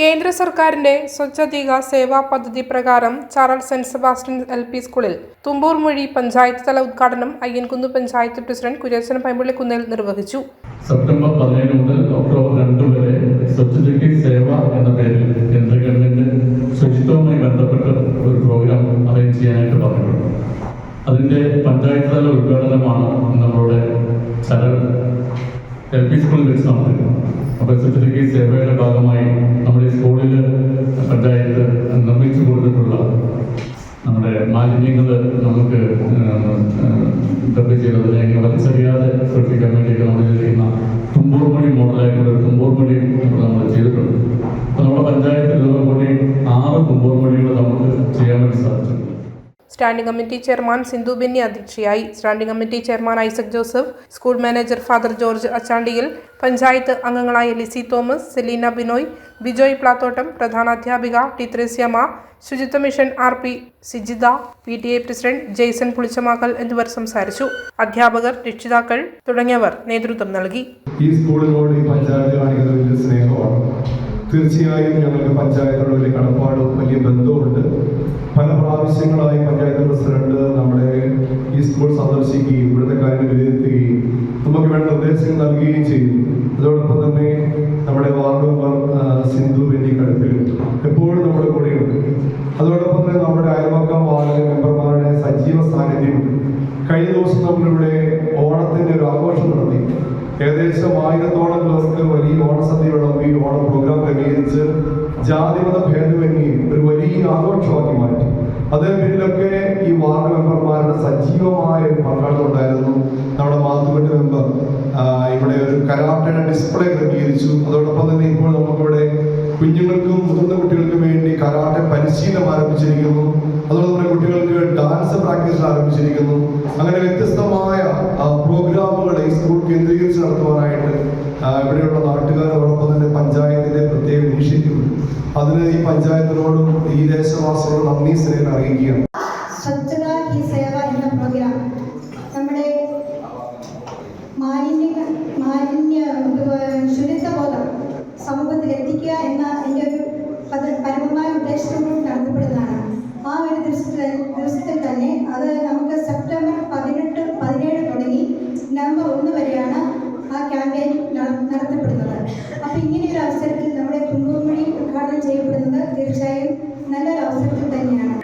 കേന്ദ്ര സർക്കാരിന്റെ സ്വച്ഛതീക സേവാ പദ്ധതി പ്രകാരം Charal saint Sebastian L P സ്കൂളിൽ തുമ്പൂർ മൊഴി പഞ്ചായത്ത് തല ഉദ്ഘാടനം അയ്യൻകുന്ന് പഞ്ചായത്ത് പ്രസിഡന്റ് കുര്യച്ചൻ പൈമ്പള്ളിക്കുന്നേൽ നിർവഹിച്ചു. സെപ്റ്റംബർ പതിനേഴ് മുതൽ ഒക്ടോബർ രണ്ട് വരെ സ്വച്ഛതയ്ക്ക് സേവ എന്ന പേരിൽ കേന്ദ്ര ഗവൺമെന്റ് ശുചിത്വവുമായി ബന്ധപ്പെട്ട് ഒരു പ്രോഗ്രാം അറേഞ്ച് ചെയ്യാനായിട്ട് പറഞ്ഞിട്ടുണ്ട്. അതിന്റെ പഞ്ചായത്ത് തല ഉദ്ഘാടനമാണ് നമ്മളുടെ ചരൽ എൽ പി സ്കൂളിൽ വെച്ച് നടത്തിക്കുന്നത് അപ്പോൾ സ്വച്ഛതയ്ക്ക് സേവയുടെ ഭാഗമായി നമ്മുടെ സ്കൂളിൽ പഞ്ചായത്ത് നിർമ്മിച്ചു കൊടുത്തിട്ടുള്ള നമ്മുടെ മാലിന്യങ്ങൾ നമുക്ക് ചെയ്തതിനെ എങ്ങനെ വലിച്ചെറിയാതെ സൂക്ഷിക്കാൻ വേണ്ടിയിട്ട് നമ്മൾ ചെയ്യുന്ന തുമ്പൂർ മണി മോഡലായിട്ടുള്ള തുമ്പൂർ മണി നമ്മൾ ചെയ്തിട്ടുണ്ട്. അപ്പോൾ നമ്മുടെ പഞ്ചായത്തിൽ ഇതോടുകൂടി ആറ് തുമ്പൂർ മണികൾ നമുക്ക് ചെയ്യാൻ വേണ്ടി സാധിച്ചിട്ടുണ്ട് standing committee chairman Sindhu Benny അധ്യക്ഷയായി. Standing committee chairman Isaac Joseph school manager father George Achandiyil panchayat അംഗങ്ങളായ Lissy Thomas Selina Binoy Bijoy Plathottam പ്രധാനാധ്യാപിക T Thresiamma Suchitwa mission R P Sijitha P T A president Jaison Pulichamakkal എന്നിവർ സംസാരിച്ചു. അധ്യാപകർ രക്ഷിതാക്കൾ തുടങ്ങിയവർ നേതൃത്വം നൽകി. ഈ സ്കൂളിനോട് ഈ പഞ്ചായത്ത് കാണിക്കുന്ന വലിയ സ്നേഹമാണ്. തീർച്ചയായും ഞങ്ങൾക്ക് പഞ്ചായത്തോട് വലിയ കടപ്പാടും വലിയ ബന്ധവുമുണ്ട് സന്ദർശിക്കുകയും ഇവിടുത്തെ കാര്യങ്ങൾ വിലയിരുത്തുകയും നമുക്ക് വേണ്ട നിർദ്ദേശങ്ങൾ നൽകുകയും ചെയ്യും. അതോടൊപ്പം തന്നെ നമ്മുടെ വാർഡ് മെമ്പർ സിന്ധു എന്നീ കടുപ്പിലും എപ്പോഴും നമ്മുടെ കൂടെയുണ്ട് അതോടൊപ്പം തന്നെ നമ്മുടെ അയൽവക്കം വാർഡ് മെമ്പർമാരുടെ സജീവ സാന്നിധ്യമുണ്ട് കഴിഞ്ഞ ദിവസം നമ്മളിവിടെ ഓണത്തിന്റെ ഒരു ആഘോഷം നടത്തി. ഏകദേശം ആയിരത്തോളം പേർക്ക് വലിയ ഓണസദ്യ വിളമ്പി ഓണ പ്രോഗ്രാം ക്രമീകരിച്ച് ജാതിമത ഭേദമന്യേ ഒരു വലിയ ആഘോഷമാക്കി മാറ്റി. അതിന് പിന്നിലൊക്കെ ഈ വാർഡ് മെമ്പർമാരുടെ സജീവമായ ഒരു പങ്കാളിത്തം ഉണ്ടായിരുന്നു. നമ്മുടെ മാത്തുപെട്ട് മെമ്പർ ആ, ഇവിടെ ഒരു കരാട്ടയുടെ ഡിസ്പ്ലേ ക്രമീകരിച്ചു. അതോടൊപ്പം തന്നെ ഇപ്പോൾ നമുക്കിവിടെ കുഞ്ഞുങ്ങൾക്കും മുതിർന്ന കുട്ടികൾക്കും വേണ്ടി കരാട്ടെ പരിശീലനം ആരംഭിച്ചിരിക്കുന്നു. അതോടൊപ്പം കുട്ടികൾക്ക് ഡാൻസ് പ്രാക്ടീസ് ആരംഭിച്ചിരിക്കുന്നു. അങ്ങനെ വ്യത്യസ്തമായ പ്രോഗ്രാമുകൾ ഈ സ്കൂൾ കേന്ദ്രീകരിച്ച് നടത്തുവാനായിട്ട് ഇവിടെയുള്ള നാട്ടുകാരോടൊപ്പം തന്നെ പഞ്ചായത്തിന്റെ പ്രത്യേക ഇനിഷ്യേറ്റീവ് അതിന് ഈ പഞ്ചായത്തിനോടും ഈ ദേശവാസികളോടും നന്ദി സ്നേഹം അറിയിക്കുകയാണ് സ്വച്ഛത ഹി സേവ എന്ന പ്രോഗ്രാം നമ്മുടെ മാലിന്യ മാലിന്യ ശുചിത്വബോധം സമൂഹത്തിൽ എത്തിക്കുക എന്ന എന്റെ ഒരു പത ഉദ്ദേശത്തോടുകൂടി നടത്തപ്പെടുന്നതാണ് ആ ഒരു ദിവസത്തിൽ ദിവസത്തിൽ തന്നെ അത് നമുക്ക് സെപ്റ്റംബർ പതിനെട്ട് പതിനേഴ് തുടങ്ങി നവംബർ ഒന്ന് വരെയാണ് ആ ക്യാമ്പയിൻ നടത്തപ്പെടുന്നത് അപ്പോൾ ഇങ്ങനെ ഒരു അവസരത്തിൽ നമ്മുടെ കുങ്കുമണി ഉദ്ഘാടനം ചെയ്യപ്പെടുന്നത് തീർച്ചയായും നല്ലൊരു അവസരത്തിൽ തന്നെയാണ്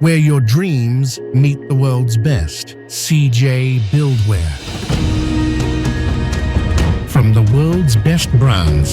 where your dreams meet the world's best. CJ Buildware. From the world's best brands